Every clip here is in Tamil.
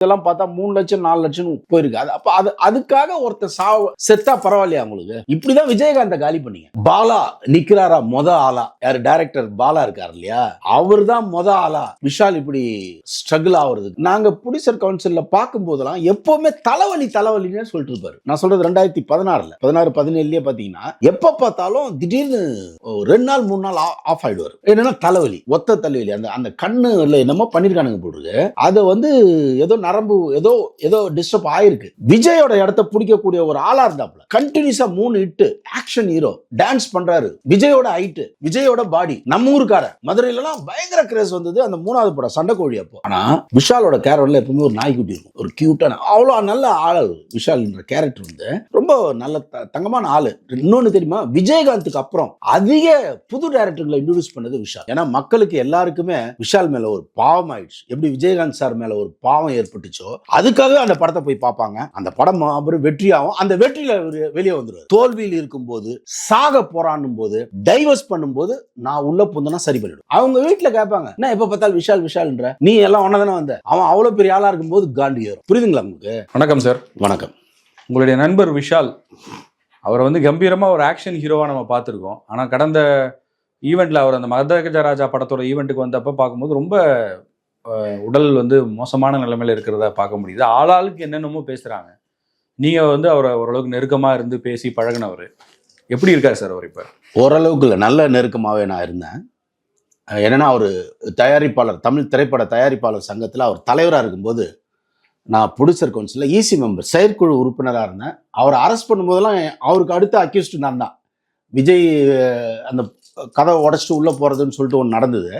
இதெல்லாம் பார்த்தா மூணு லட்சம் நாலு லட்சம் போயிருக்கு. அது அப்ப அது அதுக்காக ஒருத்தர் சாவ செத்தா பரவாயில்லையா உங்களுக்கு? இப்படிதான் விஜயகாந்த காலி பண்ணீங்க. பாலா நிக்கிறாரா மொத ஆளா? யாரு டைரக்டர் பாலா இருக்காரு இல்லையா? அவர் தான் மொத ஆளா. விஷால் இப்படி ஸ்ட்ரகிள் ஆகுறதுக்கு. நாங்க புடிசர் கவுன்சில்ல பார்க்கும் போதெல்லாம் எப்பவுமே தலைவலி தலைவலின்னு சொல்லிட்டு இருப்பாரு. நான் சொல்றது ரெண்டாயிரத்தி பதினாறுல. பதினாறு பதினேழுலயே பாத்தீங்கன்னா எப்ப பார்த்தாலும் திடீர்னு ரெண்டு நாள் மூணு நாள் ஆஃப் ஆயிடுவாரு. என்னன்னா தலைவலி ஒத்த தலைவலி. அந்த அந்த கண்ணுல என்னமோ பண்ணிருக்கானுங்க போடுறது அதை வந்து ஏதோ நரம்பு ஏதோ ஏதோ டிஸ்டர்ப் ஆயிருக்கு. விஜயோட இடத்த பிடிக்கக்கூடிய ஒரு ஆளா இருந்தாப்ல கண்டினியூஸா மூணு இட்டு ஆக்ஷன் ஹீரோ டான்ஸ் பண்றாரு. விஜயோட ஹைட்டு விஜயோட பாடி நம்ம ஊருக்கார மதுரையிலலாம் பயங்கர கிரேஸ் வந்தது அந்த மூணாவது படம் சண்டை கோழி அப்போ. ஆனா விஷாலோட கேரக்டர்ல எப்பவுமே ஒரு நாய்க்குட்டி இருக்கும். ஒரு கியூட்டான அவ்வளோ நல்ல ஆள் விஷால்ன்ற கேரக்டர் வந்து. ரொம்ப நல்ல த- தங்கமான ஆளு. இன்னொன்னு தெரியுமா? விஜயகாந்துக்கு அப்புறம் அதிக புது டேரக்டர்களை இன்ட்ரடியூஸ் பண்ணது விஷால். ஏன்னா மக்களுக்கு எல்லாருக்குமே விஷால் மேல ஒரு பாவம் ஆயிடுச்சு. எப்படி விஜயகாந்த் சார் மேல ஒரு பாவம் ஏற்பட்டுச்சோ அதுக்காக அந்த படத்தை போய் பார்ப்பாங்க. அந்த படம் அப்புறம் வெற்றியாகும் அந்த வெற்றியில வெளியே வந்துருவாரு. தோல்வியில் இருக்கும்போது சாக போராடும் போது டைவர்ஸ் பண்ணும்போது நான் உள்ள புந்தனா சரி பண்ணிடும் அவங்க வீட்டுல கேட்பாங்க என்ன எப்ப பார்த்தாலும் விஷால் விஷால்ன்ற? நீ எல்லாம் ஒன்னதானே வந்த? அவன் அவ்வளவு பெரிய ஆளா இருக்கும்போது காண்டி ஏறும். புரியுதுங்களா உங்களுக்கு? வணக்கம் சார் வணக்கம். உங்களுடைய நண்பர் விஷால் அவரை வந்து கம்பீரமா ஒரு ஆக்ஷன் ஹீரோவா நம்ம பார்த்துருக்கோம். ஆனா கடந்த ஈவெண்ட்ல அவர் அந்த மதகஜ ராஜா படத்தோட ஈவெண்ட்டுக்கு வந்தப்ப பார்க்கும்போது ரொம்ப உடல் வந்து மோசமான நிலைமையில இருக்கிறத பார்க்க முடியுது. ஆளாளுக்கு என்னென்னமோ பேசுகிறாங்க நீங்கள் வந்து அவரை ஓரளவுக்கு நெருக்கமாக இருந்து பேசி பழகினவர். எப்படி இருக்கார் சார் அவர் இப்போ? ஓரளவுக்கு இல்லை. நல்ல நெருக்கமாகவே நான் இருந்தேன். என்னென்னா என்னன்னா அவர் தயாரிப்பாளர் தமிழ் திரைப்பட தயாரிப்பாளர் சங்கத்தில் அவர் தலைவராக இருக்கும்போது நான் ப்ரொடியூசர் கவுன்சிலில் ஈசி மெம்பர் செயற்குழு உறுப்பினராக இருந்தேன். அவர் அரெஸ்ட் பண்ணும்போதெல்லாம் அவருக்கு அடுத்த அக்யூஸ்டு நான் தான். விஜய் அந்த கதவை உடச்சிட்டு உள்ளே போகிறதுன்னு சொல்லிட்டு ஒன்று நடந்தது.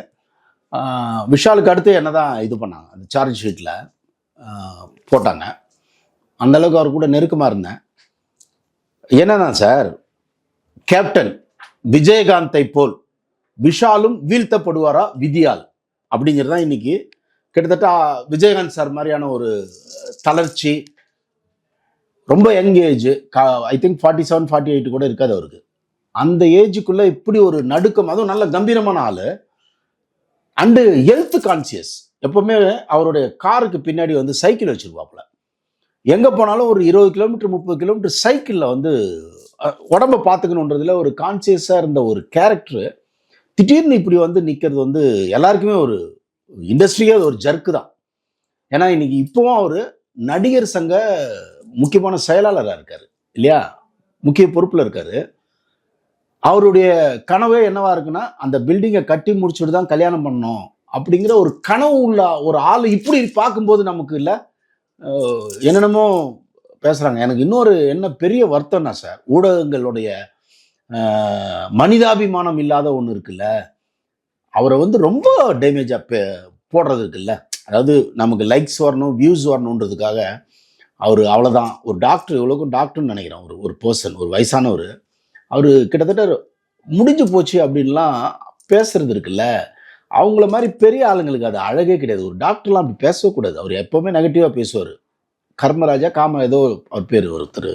விஷாலுக்கு அடுத்து என்ன தான் இது பண்ணாங்க? அந்த சார்ஜ் ஷீட்டில் போட்டாங்க. அந்த அளவுக்கு அவர் கூட நெருக்கமாக இருந்தேன் என்னதான் சார் கேப்டன் விஜயகாந்தை போல் விஷாலும் வீழ்த்தப்படுவாரா விதியால்? அப்படிங்கிறது தான் இன்னைக்கு கிட்டத்தட்ட விஜயகாந்த் சார் மாதிரியான ஒரு தளர்ச்சி ரொம்ப young age I think forty seven forty eight கூட இருக்காது அவருக்கு. அந்த ஏஜுக்குள்ளே இப்படி ஒரு நடுக்கம் அதுவும் நல்ல கம்பீரமான ஆள். அண்டு ஹெல்த் கான்சியஸ் எப்பவுமே அவருடைய காருக்கு பின்னாடி வந்து சைக்கிள் வச்சிருப்பாப்புல எங்க போனாலும் ஒரு இருபது கிலோமீட்டர் முப்பது கிலோமீட்டர் சைக்கிளில் வந்து உடம்ப பார்த்துக்கணுன்றதுல ஒரு கான்சியஸாக இருந்த ஒரு கேரக்டர் திடீர்னு இப்படி வந்து நிற்கிறது வந்து எல்லாருக்குமே ஒரு இண்டஸ்ட்ரியே ஒரு ஜர்க்கு தான். ஏன்னா இன்னைக்கு இப்போவும் அவர் நடிகர் சங்க முக்கியமான செயலாளராக இருக்காரு இல்லையா? முக்கிய பொறுப்பில் இருக்காரு. அவருடைய கனவே என்னவா இருக்குன்னா அந்த பில்டிங்கை கட்டி முடிச்சுட்டு தான் கல்யாணம் பண்ணணும் அப்படிங்கிற ஒரு கனவு உள்ள ஒரு ஆள் இப்படி பார்க்கும்போது நமக்கு இல்லை. என்னென்னமோ பேசுகிறாங்க எனக்கு இன்னொரு என்ன பெரிய வருத்தம்னா சார் ஊடகங்களுடைய மனிதாபிமானம் இல்லாத ஒன்று இருக்குல்ல. அவரை வந்து ரொம்ப டேமேஜாக பே போடுறது இருக்குல்ல. அதாவது நமக்கு லைக்ஸ் வரணும் வியூஸ் வரணுன்றதுக்காக அவர் அவ்வளோதான் ஒரு டாக்டர் இவ்வளோக்கும் டாக்டர்னு நினைக்கிறேன் ஒரு ஒரு பர்சன் ஒரு வயசானவர். அவர் கிட்டத்தட்ட முடிஞ்சு போச்சு அப்படின்லாம் பேசுறது இருக்குல்ல. அவங்கள மாதிரி பெரிய ஆளுங்களுக்கு அது அழகே கிடையாது. ஒரு டாக்டர்லாம் அப்படி பேசவே கூடாது அவர் எப்பவுமே நெகட்டிவாக பேசுவார். கர்மராஜா காம ஏதோ அவர் பேர் ஒருத்தர்.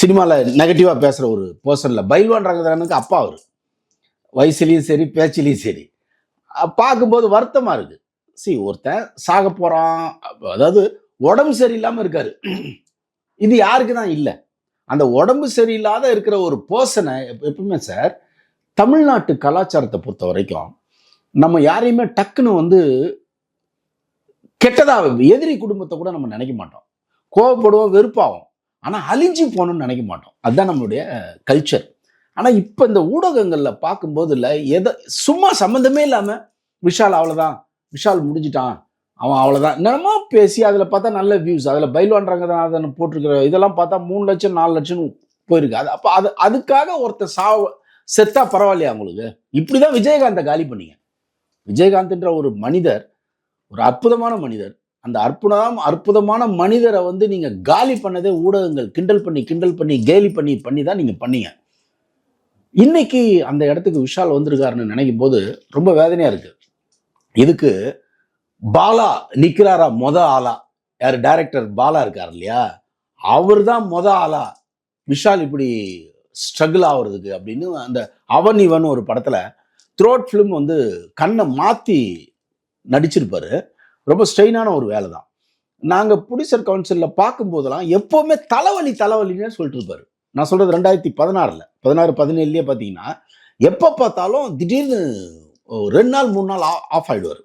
சினிமாவில் நெகட்டிவாக பேசுகிற ஒரு பர்சனில் பைல்வான் ரங்கதரனுக்கு அப்பா அவர். வயசுலேயும் சரி பேச்சிலையும் சரி. பார்க்கும்போது வருத்தமாக இருக்குது சி ஒருத்தன் சாக போகிறான் அதாவது உடம்பு சரியில்லாமல் இருக்கார். இது யாருக்கு தான் இல்லை. அந்த உடம்பு சரியில்லாத இருக்கிற ஒரு பர்சனை எப்பவுமே சார் தமிழ்நாட்டு கலாச்சாரத்தை பொறுத்த வரைக்கும் நம்ம யாரையுமே டக்குன்னு வந்து கெட்டதாக எதிரி குடும்பத்தை கூட நம்ம நினைக்க மாட்டோம். கோவப்படுவோம் வெறுப்பாகும் ஆனால் அழிஞ்சு போகணும்னு நினைக்க மாட்டோம். அதுதான் நம்மளுடைய கல்ச்சர் ஆனால் இப்போ இந்த ஊடகங்களில் பார்க்கும்போது இல்லை எதை சும்மா சம்மந்தமே இல்லாமல் விஷால் அவ்வளோதான் விஷால் முடிஞ்சிட்டான். அவன் அவ்வளோதான் என்னமோ பேசி அதில் பார்த்தா நல்ல வியூஸ் அதில் பைல்வான் ரங்கநாதன் போட்டிருக்கிற இதெல்லாம் பார்த்தா மூணு லட்சம் நாலு லட்சம் போயிருக்கு. அது அப்போ அது அதுக்காக ஒருத்தர் சாவ செத்தா பரவாயில்லையா உங்களுக்கு? இப்படிதான் விஜயகாந்தை காலி பண்ணீங்க. விஜயகாந்த்ன்ற ஒரு மனிதர் ஒரு அற்புதமான மனிதர் அந்த அற்புதம் அற்புதமான மனிதரை வந்து நீங்க காலி பண்ணதே ஊடகங்கள் கிண்டல் பண்ணி கிண்டல் பண்ணி கேலி பண்ணி பண்ணி தான் நீங்க பண்ணீங்க. இன்னைக்கு அந்த இடத்துக்கு விஷால் வந்திருக்காருன்னு நினைக்கும் போது ரொம்ப வேதனையா இருக்கு. இதுக்கு பாலா நிக்கிறாரா? மொத ஆளா. யார்? டைரக்டர் பாலா இருக்கார் இல்லையா? அவர் தான் மொத ஆளா. விஷால் இப்படி ஸ்ட்ரகிள் ஆகுறதுக்கு அப்படின்னு அந்த அவன் இவன் ஒரு படத்தில் த்ரோட் ஃபிலிம் வந்து கண்ணை மாற்றி நடிச்சிருப்பாரு. ரொம்ப ஸ்ட்ரெயினான ஒரு வேலை தான் நாங்கள் ப்ரொடியூசர் கவுன்சிலில் பார்க்கும்போதெல்லாம் எப்போவுமே தலைவலி தலைவலின்னு சொல்லிட்டு இருப்பாரு. நான் சொல்கிறது ரெண்டாயிரத்தி பதினாறில். பதினாறு பதினேழுலேயே பார்த்தீங்கன்னா எப்போ பார்த்தாலும் திடீர்னு ரெண்டு நாள் மூணு நாள் ஆஃப் ஆகிடுவார்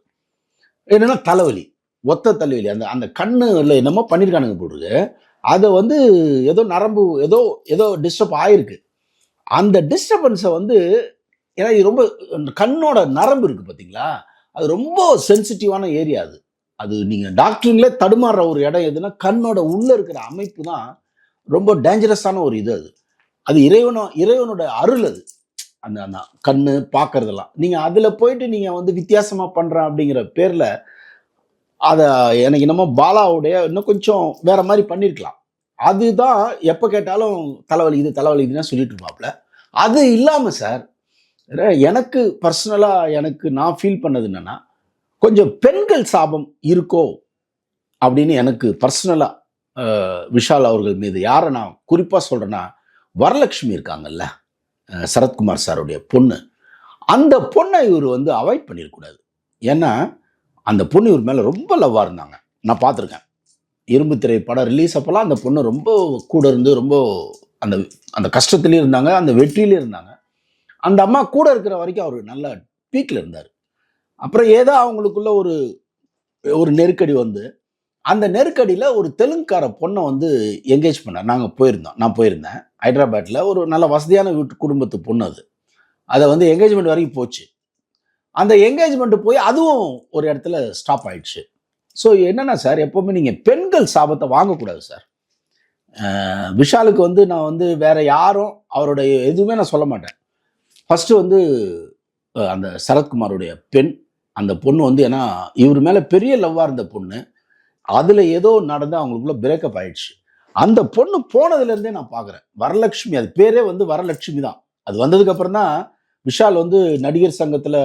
என்னன்னா தலைவலி ஒத்த தலைவலி. அந்த அந்த கண்ணுல என்னமோ பண்ணியிருக்கானுங்க போட்டுருக்கு அதை வந்து ஏதோ நரம்பு ஏதோ ஏதோ டிஸ்டர்ப் ஆயிருக்கு. அந்த டிஸ்டர்பன்ஸை வந்து ஏன்னா இது ரொம்ப கண்ணோட நரம்பு இருக்கு பார்த்தீங்களா அது ரொம்ப சென்சிட்டிவான ஏரியா அது. அது நீங்கள் டாக்டருங்களே தடுமாறுற ஒரு இடம் எதுனா கண்ணோட உள்ள இருக்கிற அமைப்பு தான் ரொம்ப டேஞ்சரஸான ஒரு இது அது. அது இறைவனோ இறைவனோட அருள் அது. அந்த அந்த கண்ணு பார்க்கறதெல்லாம் நீங்கள் அதில் போயிட்டு நீங்கள் வந்து வித்தியாசமாக பண்ணுறேன் அப்படிங்கிற பேரில் அதை எனக்கு என்னமோ பாலாவுடைய இன்னும் கொஞ்சம் வேற மாதிரி பண்ணியிருக்கலாம் அதுதான் எப்போ கேட்டாலும் தலைவலி இது தலைவலி இதுன்னு சொல்லிட்டு இருப்பாப்ல. அது இல்லாமல் சார் எனக்கு பர்சனலாக எனக்கு நான் ஃபீல் பண்ணது என்னென்னா கொஞ்சம் பெண்கள் சாபம் இருக்கோ அப்படின்னு எனக்கு பர்சனலாக விஷால் அவர்கள் மீது யாரை நான் குறிப்பாக சொல்கிறேன்னா வரலட்சுமி இருக்காங்கல்ல. சரத்குமார் சாருடைய பொண்ணு. அந்த பொண்ணை இவர் வந்து அவாய்ட் பண்ணிடக்கூடாது ஏன்னா அந்த பொண்ணு இவர் மேலே ரொம்ப லவ்வாக இருந்தாங்க. நான் பார்த்துருக்கேன். இரும்பு திரை படம் ரிலீஸ் அப்போல்லாம் அந்த பொண்ணு ரொம்ப கூட இருந்து ரொம்ப அந்த அந்த கஷ்டத்துலேயும் இருந்தாங்க அந்த வெற்றியிலையும் இருந்தாங்க. அந்த அம்மா கூட இருக்கிற வரைக்கும் அவர் நல்ல பீக்கில் இருந்தார். அப்புறம் ஏதோ அவங்களுக்குள்ள ஒரு ஒரு நெருக்கடி வந்து அந்த நெருக்கடியில் ஒரு தெலுங்குக்கார பொண்ணை வந்து என்கேஜ் பண்ணார். நாங்கள் போயிருந்தோம். நான் போயிருந்தேன். ஹைதராபாத்தில் ஒரு நல்ல வசதியான வீட்டு குடும்பத்து பொண்ணு அது. அதை வந்து என்கேஜ்மெண்ட் வரைக்கும் போச்சு. அந்த என்கேஜ்மெண்ட்டு போய் அதுவும் ஒரு இடத்துல ஸ்டாப் ஆயிடுச்சு. ஸோ என்னென்னா சார் எப்போவுமே நீங்கள் பெண்கள் சாபத்தை வாங்கக்கூடாது சார் விஷாலுக்கு வந்து நான் வந்து வேற யாரும் அவருடைய எதுவுமே நான் சொல்ல மாட்டேன். ஃபர்ஸ்ட் வந்து அந்த சரத்குமாருடைய பெண் அந்த பொண்ணு வந்து ஏன்னா இவர் மேலே பெரிய லவ்வாக இருந்த பொண்ணு. அதில் ஏதோ நடந்து அவங்களுக்குள்ள பிரேக்கப் ஆயிடுச்சு. அந்த பொண்ணு போனதுலேருந்தே நான் பார்க்குறேன் வரலட்சுமி அது பேரே வந்து வரலட்சுமி தான். அது வந்ததுக்கப்புறம் தான் விஷால் வந்து நடிகர் சங்கத்தில்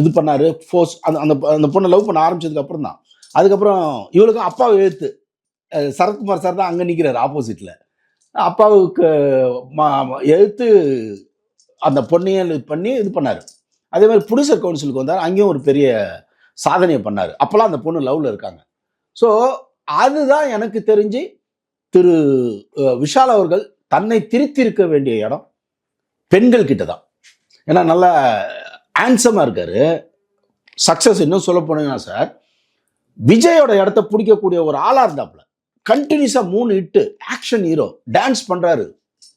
இது பண்ணார் ஃபோர்ஸ் அந்த அந்த அந்த பொண்ணை லவ் பண்ண ஆரம்பிச்சதுக்கப்புறம் தான். அதுக்கப்புறம் இவளுக்கும் அப்பாவை எழுத்து சரத்குமார் சார் தான் அங்கே நிற்கிறார் ஆப்போசிட்டில் அப்பாவுக்கு எழுத்து அந்த பொண்ணையும் இது பண்ணி இது பண்ணார். அதே மாதிரி புடிசர் கவுன்சிலுக்கு வந்தார். அங்கேயும் ஒரு பெரிய சாதனையை பண்ணார். அப்போல்லாம் அந்த பொண்ணு லவ்வில் இருக்காங்க. ஸோ அதுதான் எனக்கு தெரிஞ்சு திரு விஷால் அவர்கள் தன்னை திருத்திருக்க வேண்டிய இடம். பெண்கள் கிட்ட தான். ஏன்னா நல்லா ஆன்சமாக இருக்காரு. சக்ஸஸ் இன்னும் சொல்ல போனீங்கன்னா சார் விஜயோட இடத்த பிடிக்கக்கூடிய ஒரு ஆளாக இருந்தாப்புல கண்டினியூஸாக மூணு இட்டு ஆக்ஷன் ஹீரோ டான்ஸ் பண்ணுறாரு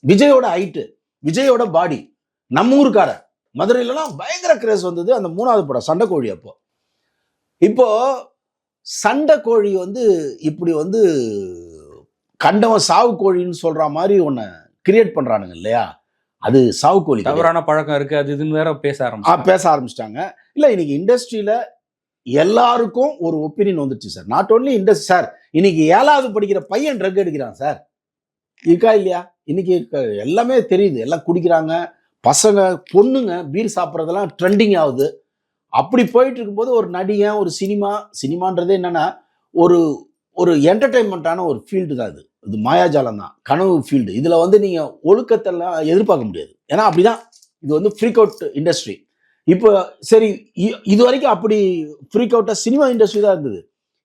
விஜயோட ஹைட்டு விஜயோட பாடி நம்ம ஊருக்கார மதுரையிலலாம் பயங்கர கிரேஸ் வந்தது அந்த மூணாவது படம் சண்டை கோழி அப்போ. இப்போ சண்டை கோழி வந்து இப்படி வந்து கண்டவன் சாவு கோழின்னு சொல்ற மாதிரி ஒன்ன கிரியேட் பண்றானுங்க இல்லையா? அது சாவு கோழி. தவறான பழக்கம் இருக்கு. அது இதுன்னு வேற பேச ஆரம்பிச்சு பேச ஆரம்பிச்சிட்டாங்க. இல்ல இன்னைக்கு இண்டஸ்ட்ரியில எல்லாருக்கும் ஒரு ஒப்பீனியன் வந்துச்சு sir not only industry sir இன்னைக்கு ஏழாவது படிக்கிற பையன் ட்ரக் எடுக்கிறான் சார் இருக்கா இல்லையா? இன்னைக்கு எல்லாமே தெரியுது. எல்லாம் குடிக்கிறாங்க. பசங்க பொண்ணுங்க பீர் சாப்பிட்றதெல்லாம் ட்ரெண்டிங் ஆகுது. அப்படி போயிட்டு இருக்கும்போது ஒரு நடிகன் ஒரு சினிமா சினிமான்றது என்னன்னா ஒரு ஒரு என்டர்டைன்மெண்ட்டான ஒரு ஃபீல்டு தான் இது. இது மாயாஜாலம் தான் கனவு ஃபீல்டு இதில் வந்து நீங்கள் ஒழுக்கத்தெல்லாம் எதிர்பார்க்க முடியாது. ஏன்னா அப்படிதான். இது வந்து ஃப்ரீக் அவுட் இண்டஸ்ட்ரி இப்போ சரி இ- இது வரைக்கும் அப்படி ஃப்ரீக் அவுட்டாக சினிமா இண்டஸ்ட்ரி தான் இருந்தது.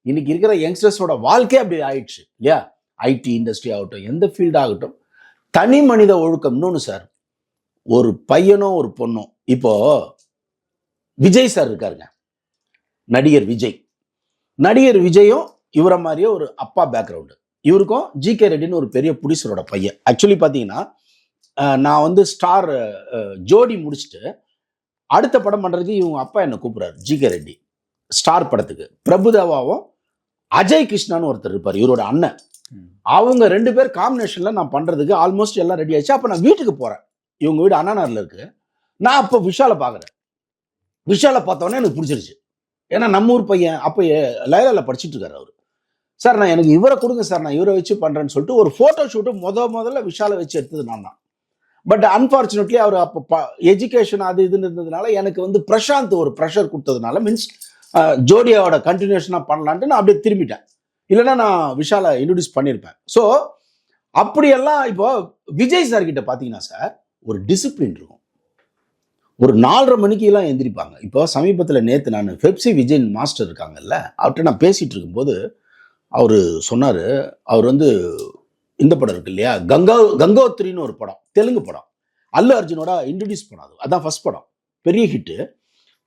இன்னைக்கு இருக்கிற யங்ஸ்டர்ஸோட வாழ்க்கையே அப்படி ஆயிடுச்சு இல்லையா? ஐடி இண்டஸ்ட்ரி ஆகட்டும் எந்த ஃபீல்டு ஆகட்டும் தனி மனித ஒழுக்கம் இன்னொன்று சார். ஒரு பையனும் ஒரு பொண்ணும் இப்போ விஜய் சார் இருக்காருங்க. நடிகர் விஜய். நடிகர் விஜயும் இவரை மாதிரியே ஒரு அப்பா பேக்ரவுண்டு இவருக்கும் ஜி கே ரெட்டின்னு ஒரு பெரிய புடிசரோட பையன். ஆக்சுவலி பார்த்தீங்கன்னா நான் வந்து ஸ்டார் ஜோடி முடிச்சுட்டு அடுத்த படம் பண்ணுறதுக்கு இவங்க அப்பா என்னை கூப்பிட்றாரு ஜி கே ரெட்டி. ஸ்டார் படத்துக்கு. பிரபுதேவாவும் அஜய் கிருஷ்ணான்னு ஒருத்தர் இருப்பார் இவரோட அண்ணன். அவங்க ரெண்டு பேர் காம்பினேஷனில் நான் பண்ணுறதுக்கு ஆல்மோஸ்ட் எல்லாம் ரெடி ஆயிடுச்சு. அப்போ நான் வீட்டுக்கு போகிறேன் இவங்க வீடு அண்ணாநகரில் இருக்கு. நான் அப்போ விஷாலை பார்க்குறேன் விஷாலை பார்த்தோன்னே எனக்கு பிடிச்சிருச்சு. ஏன்னா நம்ம ஊர் பையன் அப்போ லைலாவில் படிச்சுட்டு இருக்காரு அவர். சார் நான் எனக்கு இவரை கொடுங்க சார் நான் இவரை வச்சு பண்ணுறேன்னு சொல்லிட்டு ஒரு ஃபோட்டோ ஷூட்டு முத முதல்ல விஷாலை வச்சு எடுத்தது நான் தான். பட் அன்ஃபார்ச்சுனேட்லி அவர் அப்போ எஜுகேஷன் அது இதுன்னு இருந்ததுனால எனக்கு வந்து பிரசாந்த் ஒரு ப்ரெஷர் கொடுத்ததுனால மீன்ஸ் ஜோடியாவோட கண்டினியூஷனாக பண்ணலான்ட்டு நான் அப்படியே திரும்பிட்டேன். இல்லைன்னா நான் விஷாலை இன்ட்ரடியூஸ் பண்ணியிருப்பேன் ஸோ அப்படியெல்லாம் இப்போ விஜய் சார் கிட்ட பார்த்தீங்கன்னா சார் ஒரு டிசிப்ளின் இருக்கும். ஒரு நாலரை மணிக்கு எல்லாம் எந்திரிப்பாங்க. இப்போ சமீபத்தில் நேற்று நான் பெப்சி விஜயன் மாஸ்டர் இருக்காங்கல்ல அவர்கிட்ட நான் பேசிட்டு இருக்கும்போது அவர் சொன்னார் அவர் வந்து இந்த படம் இருக்கு இல்லையா? கங்கா கங்கோத்ரின்னு ஒரு படம் தெலுங்கு படம். அல்லு அர்ஜுனோட இன்ட்ரடியூஸ் பண்ணாது அதான் ஃபர்ஸ்ட் படம். பெரிய ஹிட்டு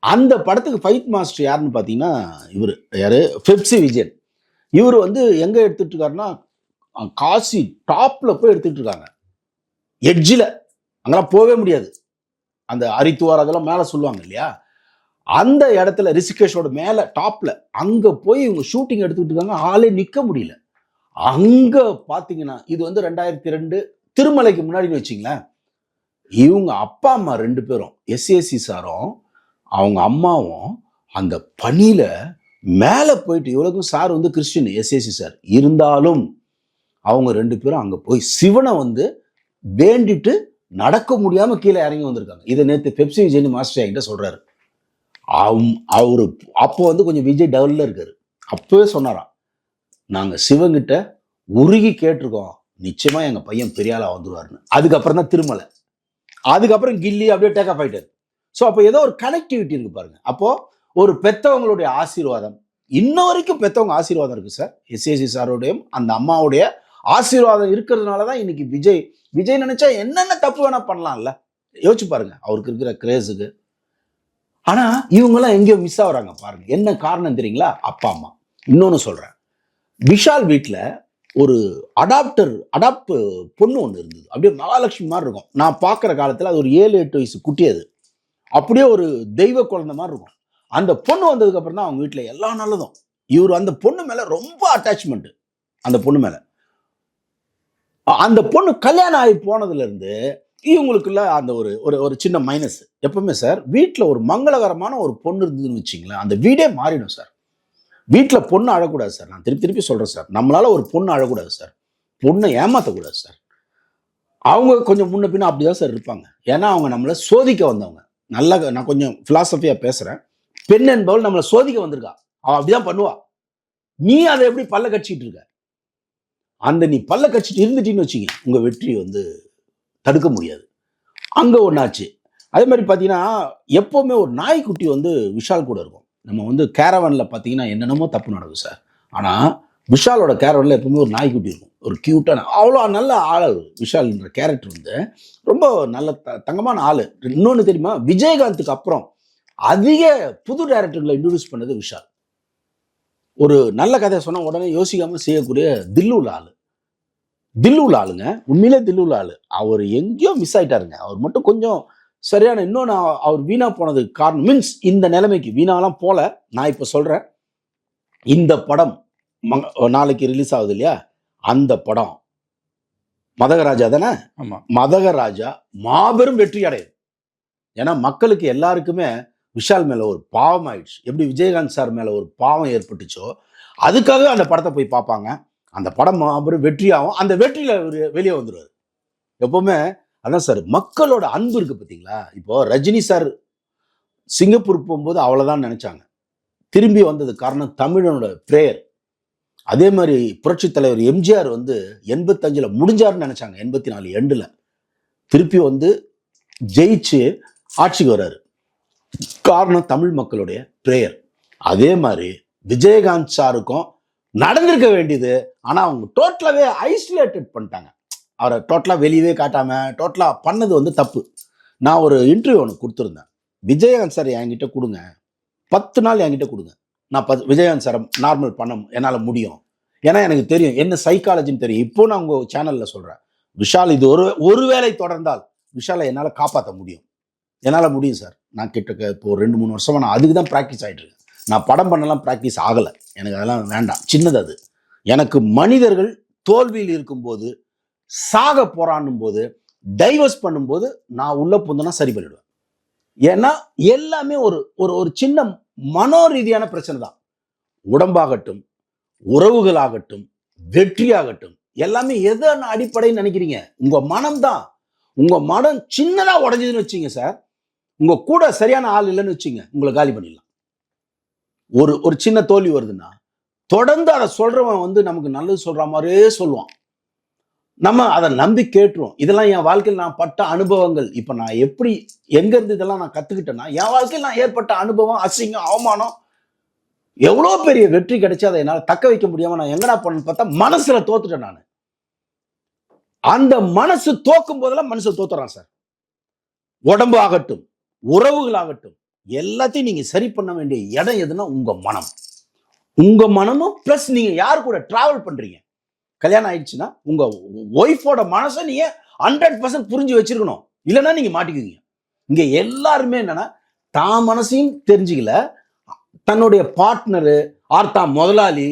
அந்த படத்துக்கு ஃபைட் மாஸ்டர் யாருன்னு பார்த்தீங்கன்னா இவர். யார்? பெப்சி விஜயன் இவர் வந்து எங்கே எடுத்துட்டு இருக்காருன்னா காசி டாப்பில் போய் எடுத்துட்டு இருக்காங்க. எட்ஜில் அங்கெல்லாம் போகவே முடியாது. அந்த அரித்துவார் அதெல்லாம் மேலே சொல்லுவாங்க இல்லையா? அந்த இடத்துல ரிஷிகேஷோட மேலே டாப்பில் அங்கே போய் இவங்க ஷூட்டிங் எடுத்துக்கிட்டு இருக்காங்க. ஆளே நிற்க முடியல. அங்கே பார்த்தீங்கன்னா இது வந்து ரெண்டாயிரத்தி ரெண்டு திருமலைக்கு முன்னாடின்னு வச்சிங்களேன். இவங்க அப்பா அம்மா ரெண்டு பேரும் எஸ்ஏசி சாரும் அவங்க அம்மாவும் அந்த பணியில் மேலே போயிட்டு இவ்வளவுக்கும் சார் வந்து கிறிஸ்டின் எஸ்ஏசி சார். இருந்தாலும் அவங்க ரெண்டு பேரும் அங்கே போய் சிவனை வந்து வேண்டிட்டு நடக்க முடியாம கீழே இறங்கி வந்திருக்காங்க. இதை நேற்று பெப்சி விஜய் மாஸ்டர் என்கிட்ட சொல்றாரு. அவ்- அவர் அப்போ வந்து கொஞ்சம் விஜய் டெவலில் இருக்காரு. அப்பவே சொன்னாராம். நாங்க சிவங்கிட்ட உருகி கேட்டிருக்கோம். நிச்சயமா எங்க பையன் பெரியாளாக ஆளா வந்துருவாருன்னு. அதுக்கப்புறம் தான் திருமலை. அதுக்கப்புறம் கில்லி அப்படியே டேக் ஆஃப் ஆயிட்டாரு. ஸோ அப்போ ஏதோ ஒரு கனெக்டிவிட்டி இருக்கு பாருங்க. அப்போ ஒரு பெத்தவங்களுடைய ஆசீர்வாதம். இன்ன வரைக்கும் பெத்தவங்க ஆசீர்வாதம் இருக்கு சார் எஸ்ஏசி சாரோடையும் அந்த அம்மாவுடைய ஆசீர்வாதம் இருக்கிறதுனால தான் இன்னைக்கு விஜய் விஜய் நினைச்சா என்னென்ன தப்பு வேணா பண்ணலாம்ல? யோசிச்சு பாருங்க. அவருக்கு இருக்கிற கிரேஸுக்கு ஆனா இவங்கெல்லாம் எங்கேயோ மிஸ் ஆகுறாங்க பாருங்க. என்ன காரணம் தெரியுங்களா? அப்பா அம்மா. இன்னொன்னு சொல்றேன். விஷால் வீட்டில் ஒரு அடாப்டர் அடாப்ட் பொண்ணு ஒன்று இருந்தது. அப்படியே மகாலட்சுமி மாதிரி இருக்கும். நான் பார்க்குற காலத்தில் அது ஒரு ஏழு எட்டு வயசு குட்டி அது. அப்படியே ஒரு தெய்வ குழந்தை மாதிரி இருக்கும். அந்த பொண்ணு வந்ததுக்கப்புறம் தான் அவங்க வீட்டில் எல்லா நல்லதும். இவர் அந்த பொண்ணு மேலே ரொம்ப அட்டாச்மெண்ட்டு அந்த பொண்ணு மேலே. அந்த பொண்ணு கல்யாணம் ஆகி போனதுலேருந்து இவங்களுக்குள்ள அந்த ஒரு ஒரு ஒரு சின்ன மைனஸ் எப்பவுமே சார் வீட்டில் ஒரு மங்களகரமான ஒரு பொண்ணு இருந்ததுன்னு வச்சிங்களேன் அந்த வீடே மாறிடும் சார் வீட்டில் பொண்ணு அழக்கூடாது சார் நான் திருப்பி திருப்பி சொல்கிறேன் சார் நம்மளால் ஒரு பொண்ணு அழக்கூடாது சார் பொண்ணை ஏமாற்றக்கூடாது சார் அவங்க கொஞ்சம் முன்ன பின்ன அப்படிதான் சார் இருப்பாங்க. ஏன்னா அவங்க நம்மளை சோதிக்க வந்தவங்க. நல்லா நான் கொஞ்சம் ஃபிலாசபியாக பேசுகிறேன் பெண் என்பவள் நம்மளை சோதிக்க வந்திருக்கா. அவள் அப்படிதான் பண்ணுவா. நீ அதை எப்படி பல்ல கட்சிக்கிட்டு இருக்க? அந்த நீ பல்ல கட்சிட்டு இருந்துட்டின்னு வச்சுக்க உங்க வெற்றி வந்து தடுக்க முடியாது. அங்க ஒன்றாச்சு அதே மாதிரி பார்த்தீங்கன்னா எப்போவுமே ஒரு நாய்க்குட்டி வந்து விஷால் கூட இருக்கும். நம்ம வந்து கேரவனில் பார்த்தீங்கன்னா என்னென்னமோ தப்பு நடக்கும் சார். ஆனால் விஷாலோட கேரவனில் எப்பவுமே ஒரு நாய்க்குட்டி இருக்கும். ஒரு க்யூட்டான அவ்வளோ நல்ல ஆள் விஷால்ன்ற கேரக்டர் வந்து ரொம்ப நல்ல த தங்கமான ஆள். இன்னொன்று தெரியுமா? விஜயகாந்துக்கு அப்புறம் அதிக புது டேரக்டர்களை இன்ட்ரடியூஸ் பண்ணது விஷால். ஒரு நல்ல கதை சொன்னால் உடனே யோசிக்காம செய்யக்கூடிய தில்லுள்ள ஆள். தில்லுள்ள ஆளுங்க. உண்மையிலே தில்லுள்ள ஆளு. அவர் எங்கேயோ மிஸ் ஆயிட்டாருங்க. அவர் மட்டும் கொஞ்சம் சரியான இன்னொன்று அவர் வீணா போனதுக்கு காரணம் மீன்ஸ் இந்த நிலைமைக்கு வீணாலாம் போல நான் இப்போ சொல்றேன். இந்த படம் நாளைக்கு ரிலீஸ் ஆகுது இல்லையா? அந்த படம் மதகராஜா தானே? ஆமா. மதகராஜா மாபெரும் வெற்றி அடையும் ஏன்னா மக்களுக்கு எல்லாருக்குமே விஷால் மேலே ஒரு பாவம் ஆயிடுச்சு. எப்படி விஜயகாந்த் சார் மேலே ஒரு பாவம் ஏற்பட்டுச்சோ அதுக்காக அந்த படத்தை போய் பார்ப்பாங்க. அந்த படம் அப்புறம் வெற்றியாகும். அந்த வெற்றியில் வெளியே வந்துடுவார் எப்போவுமே அதான் சார் மக்களோட அன்பு இருக்குது பார்த்தீங்களா இப்போது ரஜினி சார் சிங்கப்பூர் போகும்போது அவ்வளோதான் நினச்சாங்க. திரும்பி வந்தது காரணம் தமிழனோட பிரேயர். அதே மாதிரி புரட்சி தலைவர் எம்ஜிஆர் வந்து எண்பத்தஞ்சில் முடிஞ்சாருன்னு நினச்சாங்க. எண்பத்தி நாலு எண்டில். திருப்பி வந்து ஜெயிச்சு ஆட்சிக்கு வர்றாரு. காரணம் தமிழ் மக்களுடைய பிரேயர் அதே மாதிரி விஜயகாந்த் சாருக்கும் நடந்திருக்க வேண்டியது. ஆனால் அவங்க டோட்டலாகவே ஐசோலேட்டட் பண்ணிட்டாங்க. அவரை டோட்டலாக வெளியவே காட்டாம டோட்டலாக பண்ணது வந்து தப்பு. நான் ஒரு இன்டர்வியூ ஒன்று கொடுத்துருந்தேன். விஜயகாந்த் சார் என்கிட்ட கொடுங்க. பத்து நாள் என்கிட்ட கொடுங்க. நான் பத் விஜயகாந்த் சாரை நார்மல் பண்ண என்னால் முடியும். ஏன்னா எனக்கு தெரியும். என்ன சைக்காலஜின்னு தெரியும். இப்போ நான் உங்கள் சேனலில் சொல்கிறேன் விஷால் இது ஒரு ஒருவேளை தொடர்ந்தால் விஷாலை என்னால் காப்பாற்ற முடியும். என்னால் முடியும் சார். நான் கிட்ட இப்போ ஒரு ரெண்டு மூணு வருஷமாக நான் அதுக்கு தான் ப்ராக்டிஸ் ஆகிட்டுருக்கேன் நான் படம் பண்ணலாம் ப்ராக்டிஸ் ஆகலை. எனக்கு அதெல்லாம் வேண்டாம். சின்னது அது. எனக்கு மனிதர்கள் தோல்வியில் இருக்கும்போது சாக போராடும் போது டைவர்ஸ் பண்ணும்போது நான் உள்ளே புந்தனா சரி பண்ணிடுவேன். ஏன்னா எல்லாமே ஒரு ஒரு ஒரு சின்ன மனோரீதியான பிரச்சனை தான். உடம்பாகட்டும் உறவுகளாகட்டும் வெற்றியாகட்டும் எல்லாமே எதன் அடிப்படைன்னு நினைக்கிறீங்க? உங்கள் மனம் தான் உங்கள் மனம் சின்னதாக உடஞ்சதுன்னு வச்சீங்க சார். உங்க கூட சரியான ஆள் இல்லைன்னு வச்சுங்க உங்களை காலி பண்ணிடலாம். ஒரு ஒரு சின்ன தோல்வி வருதுன்னா தொடர்ந்து அதை சொல்றவன் வந்து நமக்கு நல்லது சொல்ற மாதிரியே சொல்லுவான். நம்ம அதை நம்பி கேட்டுருவோம். இதெல்லாம் என் வாழ்க்கையில் நான் பட்ட அனுபவங்கள். இப்போ நான் எப்படி எங்க இருந்து இதெல்லாம் நான் கத்துக்கிட்டேன்னா என் வாழ்க்கையில் நான் ஏற்பட்ட அனுபவம் அசிங்கம் அவமானம் எவ்வளோ பெரிய வெற்றி கிடைச்சி அதை என்னால் தக்க வைக்க முடியாம நான் எங்கடா பண்ணு பார்த்தா மனசுல தோத்துட்டேன் நான். அந்த மனசு தோக்கும் போதெல்லாம் மனசு தோத்துறான் சார். உடம்பு ஆகட்டும். உறவுகளாகட்டும் எல்லாத்தையும் நீங்க சரி பண்ண வேண்டிய இடம் எதுன்னா உங்க மனம். உங்க மனமும் பிளஸ் நீங்க யார் கூட டிராவல் பண்றீங்க? கல்யாணம் ஆயிடுச்சுன்னா உங்க ஒய்ஃபோட மனசை நீங்க ஹண்ட்ரட் பர்சன்ட் புரிஞ்சு வச்சிருக்கணும். இல்லைன்னா நீங்க மாட்டிக்குவீங்க. இங்க எல்லாருமே என்னன்னா தான் மனசையும் தெரிஞ்சுக்கல. தன்னுடைய பார்ட்னரு ஆர்த்தான் முதலாளி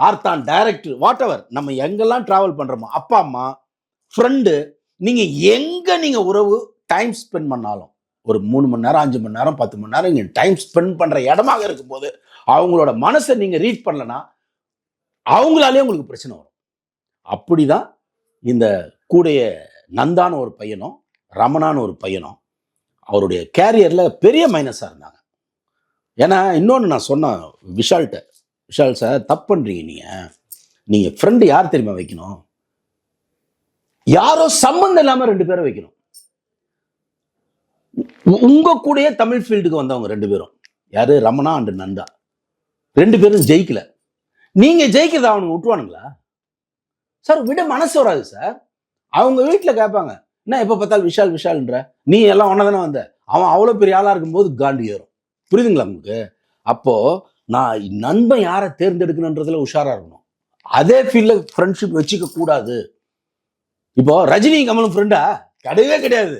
ஆர்த்தான் டைரக்டர் வாட் எவர் நம்ம எங்கெல்லாம் டிராவல் பண்றோமோ அப்பா அம்மா ஃப்ரெண்டு நீங்க எங்க நீங்க உறவு டைம் ஸ்பெண்ட் பண்ணாலும் ஒரு மூணு மணி நேரம் அஞ்சு மணி நேரம் பத்து மணி நேரம் இங்கே டைம் ஸ்பெண்ட் பண்ணுற இடமாக இருக்கும்போது அவங்களோட மனசை நீங்கள் ரீச் பண்ணலன்னா அவங்களாலே உங்களுக்கு பிரச்சனை வரும். அப்படிதான் இந்த கூடைய நந்தான ஒரு பையனும் ரமணான்னு ஒரு பையனும் அவருடைய கேரியரில் பெரிய மைனஸாக இருந்தாங்க. ஏன்னா இன்னொன்று நான் சொன்னேன் விஷால்கிட்ட விஷால் சார் தப்பு பண்ணுறீங்க நீங்கள் நீங்கள் ஃப்ரெண்டு யார் தெரியுமா வைக்கணும்? யாரோ சம்மந்தம் இல்லாமல் ரெண்டு பேரை வைக்கணும். உங்க கூடயே தமிழ் ஃபீல்டுக்கு வந்தவங்க ரெண்டு பேரும். யாரு? ரமணா அண்ட் நந்தா. ரெண்டு பேரும் ஜெயிக்கல. நீங்க ஜெயிக்கிறத அவனுங்க விட்டுவானுங்களா சார் விட மனசு வராது சார். அவங்க வீட்டில் கேட்பாங்க என்ன எப்போ பார்த்தாலும் விஷால் விஷால்ன்ற? நீ எல்லாம் ஒன்னா தானே வந்த? அவன் அவ்வளோ பெரிய ஆளாக இருக்கும்போது காண்டி ஏறும். புரியுதுங்களா உங்களுக்கு? அப்போ நான் நண்பன் யாரை தேர்ந்தெடுக்கணுன்றதுல உஷாரா இருக்கணும். அதே ஃபீல்டில் ஃப்ரெண்ட்ஷிப் வச்சுக்க கூடாது இப்போ ரஜினி கமலும் ஃப்ரெண்டா கிடையவே கிடையாது.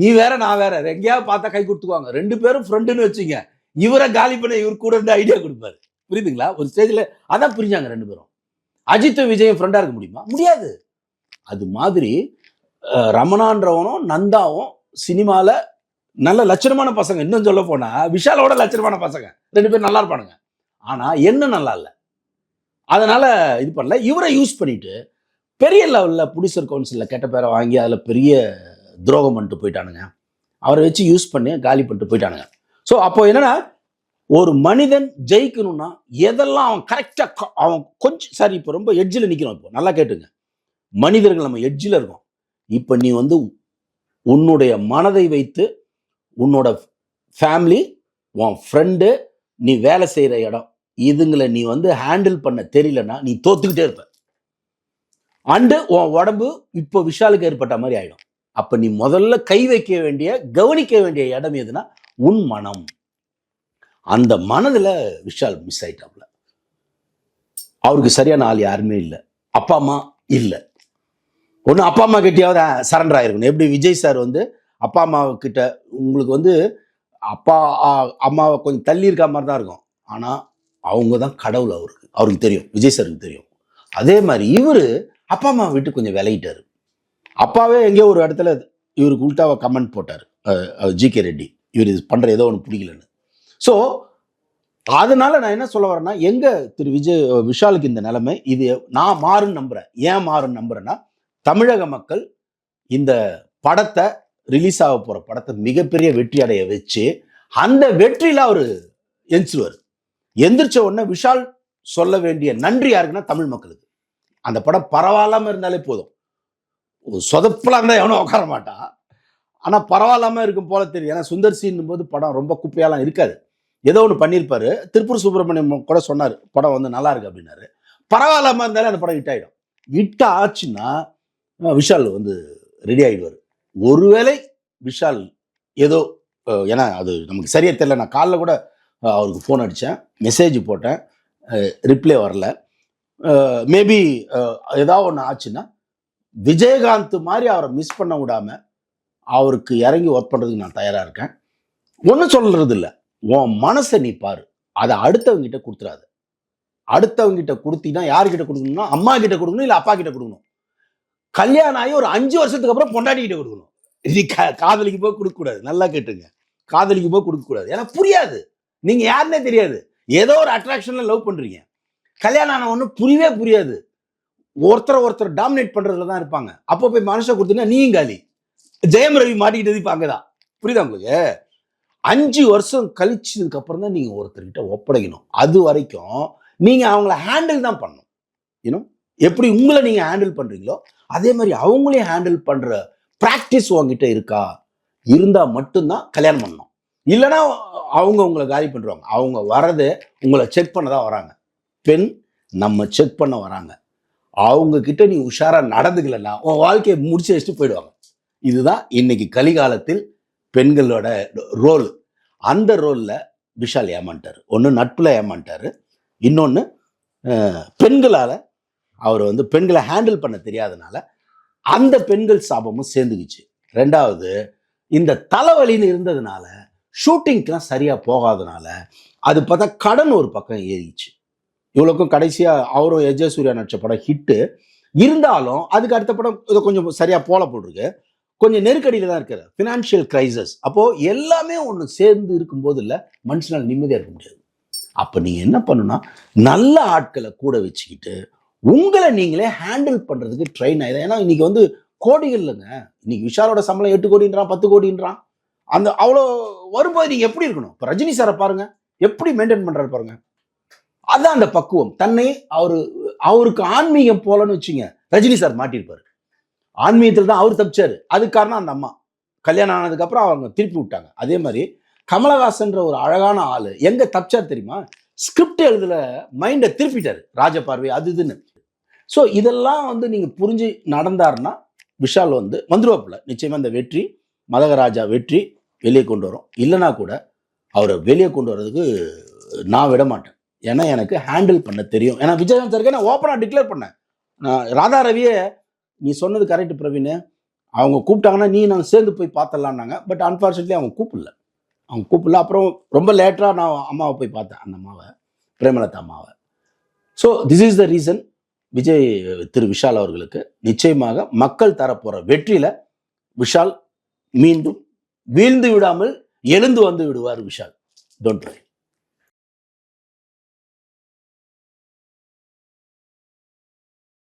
நீ வேற நான் வேற. எங்கேயாவது பார்த்தா கை கொடுத்துக்குவாங்க. ரெண்டு பேரும் ஃப்ரெண்டுன்னு வச்சுங்க. இவரை காலி பண்ண இவர் கூட இருந்து ஐடியா கொடுப்பாரு. புரியுதுங்களா? ஒரு ஸ்டேஜில் அதான் பிரிஞ்சாங்க ரெண்டு பேரும். அஜித்தும் விஜயும் ஃப்ரெண்டாக இருக்க முடியுமா? முடியாது. அது மாதிரி ரமணான்றவனும் நந்தாவும் சினிமாவில் நல்ல லட்சணமான பசங்க. இன்னும் சொல்ல போனால் விஷாலோட லட்சணமான பசங்க. ரெண்டு பேரும் நல்லா இருப்பானுங்க. ஆனால் என்ன நல்லா இல்லை. அதனால் இது பண்ணல. இவரை யூஸ் பண்ணிட்டு பெரிய லெவலில் புடிசர் கவுன்சிலில் கெட்ட பேரை வாங்கி அதில் பெரிய துரோகம் பண்ணிட்டு போயிட்டானுங்க. அவரை வச்சு யூஸ் பண்ணி காலி பண்ணிட்டு போயிட்டானுங்க. ஸோ அப்போ என்னன்னா ஒரு மனிதன் ஜெயிக்கணும்னா எதெல்லாம் அவன் கரெக்டாக அவன் கொஞ்சம் சரி இப்போ ரொம்ப எட்ஜில் நிற்கிறோம் இப்போ. நல்லா கேட்டுங்க. மனிதர்கள் நம்ம எட்ஜில் இருக்கோம். இப்போ நீ வந்து உன்னுடைய மனதை வைத்து உன்னோட ஃபேமிலி உன் ஃப்ரெண்டு நீ வேலை செய்கிற இடம் இதுங்களை நீ வந்து ஹேண்டில் பண்ண தெரியலன்னா நீ தோத்துக்கிட்டே இருப்ப. அண்டு உன் உடம்பு இப்போ விஷாலுக்கு ஏற்பட்ட மாதிரி ஆயிடும். அப்ப நீ முதல்ல கை வைக்க வேண்டிய கவனிக்க வேண்டிய இடம் எதுனா உன் மனம். அந்த மனதுல விஷால் மிஸ் ஆயிட்டாப்ல. அவருக்கு சரியான ஆள் யாருமே இல்லை. அப்பா அம்மா இல்லை. ஒன்று அப்பா அம்மா கிட்டயாவது சரண்டர் ஆயிருக்கணும். எப்படி விஜய் சார் வந்து அப்பா அம்மா கிட்ட உங்களுக்கு வந்து அப்பா அம்மாவை கொஞ்சம் தள்ளி இருக்க மாதிரி தான் இருக்கும். ஆனால் அவங்க தான் கடவுள் அவருக்கு. அவருக்கு தெரியும். விஜய் சாருக்கு தெரியும். அதே மாதிரி இவர் அப்பா அம்மா விட்டு கொஞ்சம் விளையிட்டாரு அப்பாவே எங்கேயோ ஒரு இடத்துல இவருக்கு உள்டாவா கமெண்ட் போட்டார். ஜி கே ரெட்டி இவர் இது பண்ற ஏதோ ஒன்று பிடிக்கலன்னு. ஸோ அதனால நான் என்ன சொல்ல வரேன்னா எங்க திரு விஜய் விஷாலுக்கு இந்த நிலைமை இது நான் மாறுன்னு நம்புறேன். ஏன் மாறுன்னு நம்புறேன்னா தமிழக மக்கள் இந்த படத்தை ரிலீஸ் ஆக போற படத்தை மிகப்பெரிய வெற்றி அடைய வச்சு அந்த வெற்றியில அவர் எந்திருவார் எந்திரிச்ச உடனே விஷால் சொல்ல வேண்டிய நன்றி யாருக்குன்னா தமிழ் மக்களுக்கு. அந்த படம் பரவாயில்லாம இருந்தாலே போதும். ஒரு இருந்தால் எவனும் உட்கார மாட்டான் ஆனால் பரவாயில்லாம இருக்கும் போல தெரியும் ஏன்னா சுந்தர் சீன் போது படம் ரொம்ப குப்பையாலாம் இருக்காது. ஏதோ ஒன்று பண்ணியிருப்பாரு. திருப்பூர் சுப்பிரமணியம் கூட சொன்னார் படம் வந்து நல்லா இருக்கு அப்படின்னாரு. பரவாயில்லாம இருந்தாலே அந்த படம் ஹிட் ஆயிடும். ஹிட் ஆச்சுன்னா விஷால் வந்து ரெடி ஆகிடுவார் ஒருவேளை விஷால் ஏதோ ஏன்னா அது நமக்கு சரியா தெரியல. நான் காலைல கூட அவருக்கு ஃபோன் அடித்தேன் மெசேஜ் போட்டேன். ரிப்ளை வரல. மேபி ஏதாவது ஒன்று ஆச்சுன்னா விஜயகாந்த் மாதிரி அவரை மிஸ் பண்ண விடாம அவருக்கு இறங்கி ஒர்க் பண்ணுறதுக்கு நான் தயாராக இருக்கேன். ஒன்றும் சொல்றது இல்லை உன் மனசை நீ பாரு. அதை அடுத்தவங்க கிட்ட கொடுத்துறாது. அடுத்தவங்க கிட்ட கொடுத்தீங்கன்னா யார்கிட்ட கொடுக்கணும்னா அம்மா கிட்ட கொடுக்கணும் இல்லை அப்பா கிட்ட கொடுக்கணும். கல்யாணம் ஆகி ஒரு அஞ்சு வருஷத்துக்கு அப்புறம் பொண்டாட்டி கிட்ட கொடுக்கணும். நீ கா- காதலிக்கு போய் கொடுக்கக்கூடாது. நல்லா கேட்டுங்க. காதலிக்கு போய் கொடுக்கக்கூடாது. ஏன்னா புரியாது. நீங்கள் யாருன்னே தெரியாது. ஏதோ ஒரு அட்ராக்ஷனில் லவ் பண்ணுறீங்க கல்யாணம் ஆன ஒன்று புரியவே புரியாது. ஒருத்தரை ஒருத்தர் டாமினேட் பண்றதுல தான் இருப்பாங்க. அப்போ போய் மனுஷன் கொடுத்தீங்கன்னா நீயும் காலி. ஜெயம் ரவி மாட்டிக்கிட்டது இப்போ அங்கதான். புரியுதா உங்களுக்கு? அஞ்சு வருஷம் கழிச்சதுக்கு அப்புறம் தான் நீங்க ஒருத்தர்கிட்ட ஒப்படைக்கணும். அது வரைக்கும் நீங்க அவங்கள ஹேண்டில் தான் பண்ணணும். இன்னும் எப்படி உங்களை நீங்க ஹேண்டில் பண்றீங்களோ அதே மாதிரி அவங்களையும் ஹேண்டில் பண்ற ப்ராக்டிஸ் உங்ககிட்ட இருக்கா? இருந்தா மட்டும்தான் கல்யாணம் பண்ணணும். இல்லைன்னா அவங்க உங்களை காலி பண்ணுவாங்க அவங்க வர்றது உங்களை செக் பண்ண தான் வராங்க. பெண் நம்ம செக் பண்ண வராங்க. அவங்க கிட்ட நீ உஷாரா நடந்துக்கலன்னா உன் வாழ்க்கையை முடிச்சு வச்சுட்டு போயிடுவாங்க. இதுதான் இன்னைக்கு கலிகாலத்தில் பெண்களோட ரோல். அந்த ரோல்ல விஷால் ஏமாண்டார் ஒன்று நட்புல ஏமாண்டாரு இன்னொன்று பெண்களால் அவர் வந்து பெண்களை ஹேண்டில் பண்ண தெரியாதனால அந்த பெண்கள் சாபமும் சேர்ந்துக்குச்சு. ரெண்டாவது இந்த தலைவலின்னு இருந்ததுனால ஷூட்டிங்க்கெலாம் சரியாக போகாதனால அது பார்த்தா கடன் ஒரு பக்கம் ஏறிச்சு. இவ்வளோக்கும் கடைசியாக அவரும் எஜே சூர்யா நடிச்ச படம் ஹிட்டு இருந்தாலும் அதுக்கு அடுத்த படம் இது கொஞ்சம் சரியாக போல போட்டிருக்கு. கொஞ்சம் நெருக்கடியில் தான் இருக்கிற ஃபினான்ஷியல் கிரைசஸ் அப்போது எல்லாமே ஒன்று சேர்ந்து இருக்கும்போது இல்லை மனுஷனால் நிம்மதியாக இருக்க முடியாது. அப்போ நீங்கள் என்ன பண்ணுன்னா நல்ல ஆட்களை கூட வச்சுக்கிட்டு உங்களை நீங்களே ஹேண்டில் பண்ணுறதுக்கு ட்ரெயின் ஆயிடும் ஏன்னா இன்னைக்கு வந்து கோடிகள் இல்லைங்க. இன்னைக்கு விஷாலோட சம்பளம் எட்டு கோடின்றான் பத்து கோடின்றான். அந்த அவ்வளோ வரும்போது நீங்கள் எப்படி இருக்கணும்? இப்போ ரஜினி சாரை பாருங்கள் எப்படி மெயின்டைன் பண்ணுறாரு பாருங்கள் அதான் அந்த பக்குவம். தன்னை அவரு அவருக்கு ஆன்மீகம் போலன்னு வச்சுங்க ரஜினி சார் மாட்டியிருப்பாரு. ஆன்மீகத்தில் தான் அவர் தப்பிச்சாரு. அதுக்கு காரணம் அந்த அம்மா. கல்யாணம் ஆனதுக்கப்புறம் அவங்க திருப்பி விட்டாங்க. அதே மாதிரி கமலஹாசன்ற ஒரு அழகான ஆள் எங்கே தப்பிச்சார் தெரியுமா? ஸ்கிரிப்ட் எழுதுல மைண்டை திருப்பிட்டாரு. ராஜபார்வை அது இதுன்னு. ஸோ இதெல்லாம் வந்து நீங்கள் புரிஞ்சு நடந்தாருன்னா விஷால் வந்து வந்துருவாப்புல. நிச்சயமாக இந்த வெற்றி மதகராஜா வெற்றி வெளியே கொண்டு வரும். இல்லைனா கூட அவரை வெளியே கொண்டு வர்றதுக்கு நான் விட மாட்டேன். ஏன்னா எனக்கு ஹேண்டில் பண்ண தெரியும். ஏன்னா விஜயகாந்த் சாருக்கு நான் ஓப்பனாக டிக்ளேர் பண்ணேன். நான் ராதா ரவியே நீ சொன்னது கரெக்ட் பிரவீன். அவங்க கூப்பிட்டாங்கன்னா நீ நான் சேர்ந்து போய் பார்த்தலான்னாங்க பட் அன்ஃபார்ச்சுனேட்லி அவங்க கூப்பிடல. அவங்க கூப்பிடல. அப்புறம் ரொம்ப லேட்டராக நான் அம்மாவை போய் பார்த்தேன். அந்த அம்மாவை. பிரேமலதா அம்மாவை. So this is the reason Vijay Thiru Vishal அவர்களுக்கு நிச்சயமாக மக்கள் தரப்போகிற வெற்றியில் விஷால் மீண்டும் வீழ்ந்து விடாமல் எழுந்து வந்து விடுவார் விஷால். Don't try